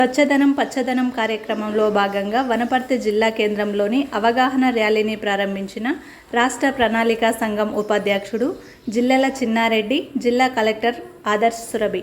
స్వచ్ఛధనం పచ్చదనం కార్యక్రమంలో భాగంగా వనపర్తి జిల్లా కేంద్రంలోని అవగాహన ర్యాలీని ప్రారంభించిన రాష్ట్ర ప్రణాళికా సంఘం ఉపాధ్యక్షుడు జిల్లాల చిన్నారెడ్డి జిల్లా కలెక్టర్ ఆదర్శ్ సురభి.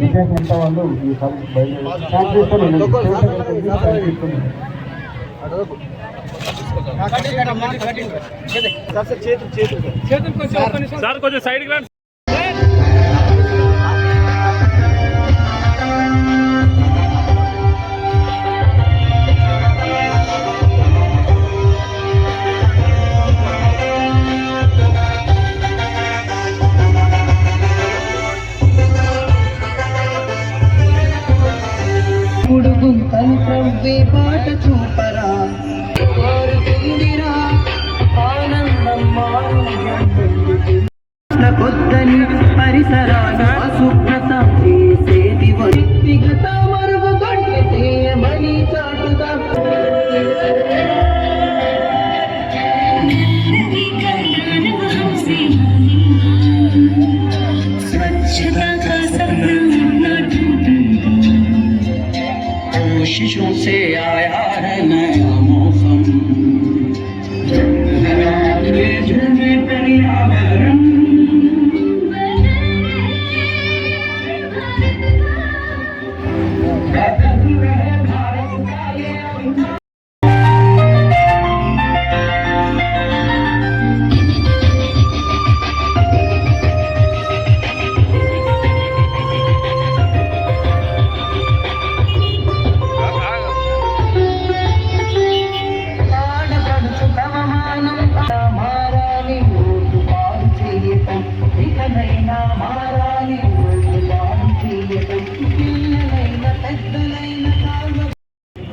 విశేషంత వాళ్ళు ఈ సభ బయలుదేరి. చేతులు కొంచెం ఒక్క বে বাট ঝোপা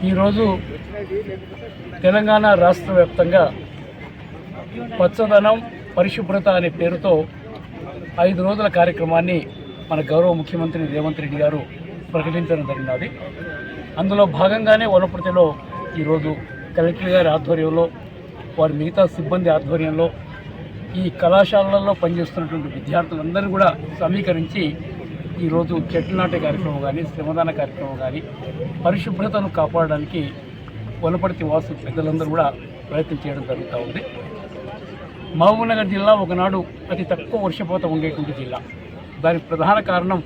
ఈరోజు తెలంగాణ రాష్ట్ర వ్యాప్తంగా పచ్చదనం పరిశుభ్రత అనే పేరుతో ఐదు రోజుల కార్యక్రమాన్ని మన గౌరవ ముఖ్యమంత్రి రేవంత్ రెడ్డి గారు ప్రకటించడం జరిగినది. అందులో భాగంగానే వనపర్తిలో ఈరోజు కలెక్టర్ గారి ఆధ్వర్యంలో వారి మిగతా సిబ్బంది ఆధ్వర్యంలో ఈ కళాశాలలలో పనిచేస్తున్నటువంటి విద్యార్థులందరూ కూడా సమీకరించి ఈరోజు చెట్లు నాటే కార్యక్రమం కానీ శ్రమదాన కార్యక్రమం కానీ పరిశుభ్రతను కాపాడడానికి వనపర్తి వాసు పెద్దలందరూ కూడా ప్రయత్నం చేయడం జరుగుతూ ఉంది. మహబూబ్నగర్ జిల్లా ఒకనాడు అతి తక్కువ వర్షపాతం ఉండేటువంటి జిల్లా. దానికి ప్రధాన కారణం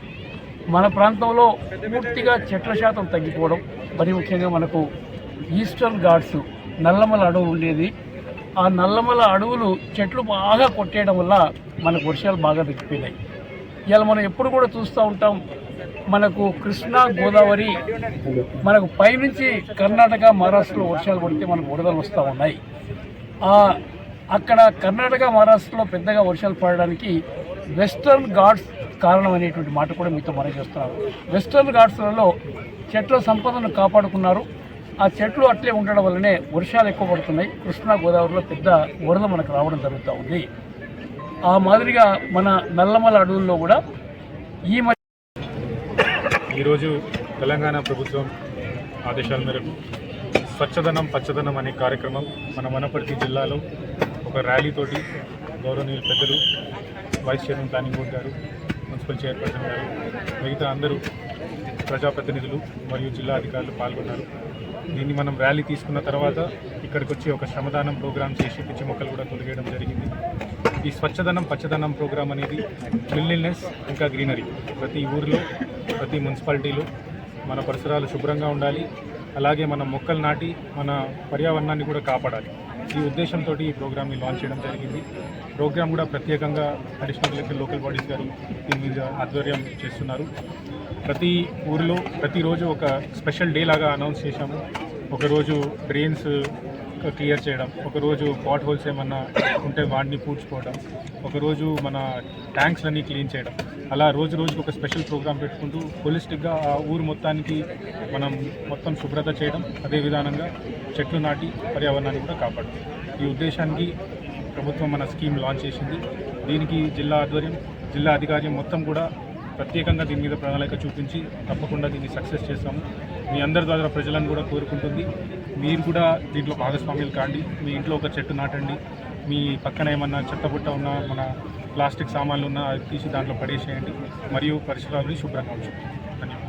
మన ప్రాంతంలో పూర్తిగా చెట్ల శాతం తగ్గిపోవడం. మరి ముఖ్యంగా మనకు ఈస్టర్న్ ఘాట్స్ నల్లమల అడవులు ఉండేది ఆ నల్లమల అడవులు చెట్లు బాగా కొట్టేయడం వల్ల మనకు వర్షాలు బాగా తగ్గిపోయినాయి. ఇలా మనం ఎప్పుడు కూడా చూస్తూ ఉంటాం మనకు కృష్ణా గోదావరి మనకు పైనుంచి కర్ణాటక మహారాష్ట్రలో వర్షాలు పడితే మనకు వరదలు వస్తూ ఉన్నాయి. అక్కడ కర్ణాటక మహారాష్ట్రలో పెద్దగా వర్షాలు పడడానికి వెస్టర్న్ ఘాట్స్ కారణం అనేటువంటి మాట కూడా మీతో మనం చేస్తున్నారు వెస్టర్న్ ఘాట్స్లలో చెట్ల సంపదను కాపాడుకున్నారు. ఆ చెట్లు అట్లే ఉండడం వల్లనే వర్షాలు ఎక్కువ పడుతున్నాయి. కృష్ణా గోదావరిలో పెద్ద వరద మనకు రావడం జరుగుతూ ఉంది. ఆ మాదిరిగా మన నల్లమల అడవుల్లో కూడా ఈ మధ్య ఈరోజు తెలంగాణ ప్రభుత్వం ఆదేశాల మేరకు స్వచ్ఛదనం పచ్చదనం అనే కార్యక్రమం మన వనపర్తి జిల్లాలో ఒక ర్యాలీతోటి గౌరవనీయులు పెద్దలు vice chairman planning board garu municipal chairperson garu మిగతా అందరూ ప్రజాప్రతినిధులు మరియు జిల్లా అధికారులు పాల్గొన్నారు. దీన్ని మనం ర్యాలీ తీసుకున్న తర్వాత ఇక్కడికి వచ్చి ఒక శ్రమదానం ప్రోగ్రామ్ చేసి పిచ్చి మొక్కలు కూడా తొలగేయడం జరిగింది. ఈ స్వచ్ఛదనం పచ్చదనం ప్రోగ్రామ్ అనేది క్లిన్లీనెస్ ఇంకా గ్రీనరీ. ప్రతి ఊరిలో ప్రతి మున్సిపాలిటీలో మన పరిసరాలు శుభ్రంగా ఉండాలి. అలాగే మన మొక్కలు నాటి మన పర్యావరణాన్ని కూడా కాపాడాలి. ఈ ఉద్దేశంతో ఈ ప్రోగ్రామ్ని లాంచ్ చేయడం జరిగింది. ప్రోగ్రామ్ కూడా ప్రత్యేకంగా అడిషనల్ కలెక్టర్ లోకల్ బాడీస్ గారు దీని మీద ఆధ్వర్యం చేస్తున్నారు. ప్రతి ఊరిలో ప్రతిరోజు ఒక స్పెషల్ డే లాగా అనౌన్స్ చేశాము. ఒకరోజు డ్రైన్స్ క్లియర్ చేయడం ఒకరోజు పాట్ హోల్స్ ఏమన్నా ఉంటే వాటిని పూడ్చుకోవడం ఒకరోజు మన ట్యాంక్స్లన్నీ క్లీన్ చేయడం. అలా రోజు రోజుకి ఒక స్పెషల్ ప్రోగ్రామ్ పెట్టుకుంటూ హోలిస్టిక్గా ఆ ఊరు మొత్తానికి మనం మొత్తం శుభ్రత చేయడం అదే విధానంగా చెట్లు నాటి పర్యావరణాన్ని కూడా కాపాడడం. ఈ ఉద్దేశానికి ప్రభుత్వం మన స్కీమ్ లాంచ్ చేసింది. దీనికి జిల్లా ఆధ్వర్యం జిల్లా అధికారి మొత్తం కూడా ప్రత్యేకంగా దీని మీద ప్రణాళిక చూపించి తప్పకుండా దీన్ని సక్సెస్ చేస్తాము. మీ అందరి ద్వారా ప్రజలను కూడా కోరుకుంటుంది. మీరు కూడా దీంట్లో భాగస్వామ్యులు కాండి. మీ ఇంట్లో ఒక చెట్టు నాటండి. మీ పక్కన ఏమన్నా చెత్తబుట్ట ఉన్న మన ప్లాస్టిక్ సామాన్లు ఉన్నా అది తీసి దాంట్లో పడేసేయండి. మరియు పరిసరాలని శుభ్రంగా ఉంచండి. ధన్యవాదాలు.